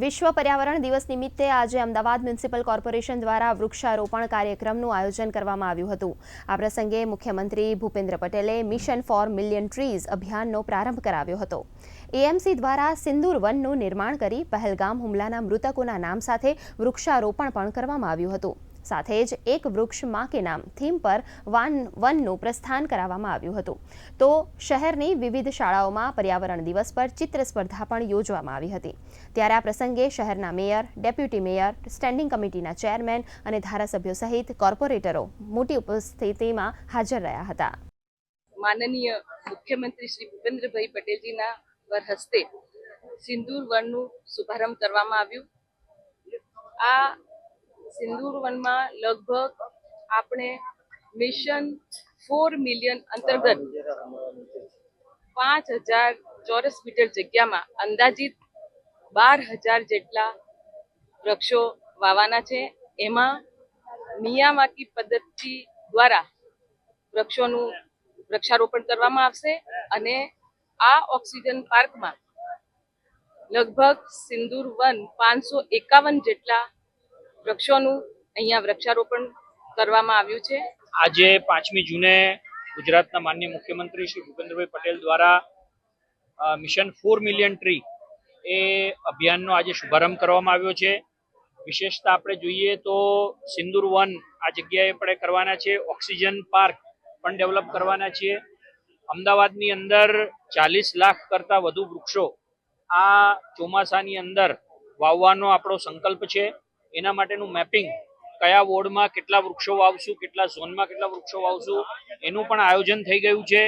વિશ્વ પર્યાવરણ દિવસ નિમિત્તે આજે અમદાવાદ મ્યુનિસિપલ કોર્પોરેશન દ્વારા વૃક્ષારોપણ કાર્યક્રમનું આયોજન કરવામાં આવ્યું હતું. આ પ્રસંગે મુખ્યમંત્રી ભૂપેન્દ્ર પટેલે મિશન ફોર મિલિયન ટ્રીઝ અભિયાનનો પ્રારંભ કરાવ્યો હતો. એએમસી દ્વારા સિંદૂર વનનું નિર્માણ કરી પહેલગામ હુમલાના મૃતકોના નામ સાથે વૃક્ષારોપણ પણ કરવામાં આવ્યું હતું. સાથે જ એક વૃક્ષમાં કે નામ થીમ પર વાન વનનું પ્રસ્થાન કરાવવામાં આવ્યું હતું. તો શહેરની વિવિધ શાળાઓમાં પર્યાવરણ દિવસ પર ચિત્ર સ્પર્ધા પણ યોજવામાં આવી હતી. ત્યારે આ પ્રસંગે શહેરના મેયર, ડેપ્યુટી મેયર, સ્ટેન્ડિંગ કમિટીના ચેરમેન અને ધારાસભ્યો સહિત કોર્પોરેટરો મોટી ઉપસ્થિતિમાં હાજર રહ્યા હતા. માનનીય મુખ્યમંત્રી શ્રી ભૂપેન્દ્રભાઈ પટેલજીના પર હસ્તે સિંદૂર વનનું શુભારંભ કરવામાં આવ્યું. આ સિંદૂર લગભગ આપણે મિશન ફોર મિલિયન અંતર્ગત પાંચ હજાર ચોરસ મીટર જગ્યામાં અંદાજિત બાર હજાર જેટલા વૃક્ષો વાવાના છે. એમાં નિયામાકી પદ્ધતિ દ્વારા વૃક્ષોનું વૃક્ષારોપણ કરવામાં આવશે અને આ ઓક્સિજન પાર્કમાં લગભગ સિંદૂર વન પાંચસો એકાવન જેટલા વૃક્ષોનું અહીંયા વૃક્ષારોપણ કરવામાં આવ્યું છે. આજે પાંચમી જૂને ગુજરાતના માન્ય મુખ્યમંત્રી શ્રી ભૂપેન્દ્રભાઈ પટેલ દ્વારા મિશન ફોર મિલિયન ટ્રી એ અભિયાનનો આજે શુભારંભ કરવામાં આવ્યો છે. વિશેષતા આપણે જોઈએ તો સિંદૂર વન આ જગ્યાએ આપણે કરવાના છે, ઓક્સિજન પાર્ક પણ ડેવલપ કરવાના છીએ. અમદાવાદની અંદર ચાલીસ લાખ કરતાં વધુ વૃક્ષો આ ચોમાસાની અંદર વાવવાનો આપણો સંકલ્પ છે. એના માટેનું મેપિંગ કયા વોર્ડમાં કેટલા વૃક્ષો વાવશું, કેટલા ઝોનમાં કેટલા વૃક્ષો વાવશું, એનું પણ આયોજન થઈ ગયું છે.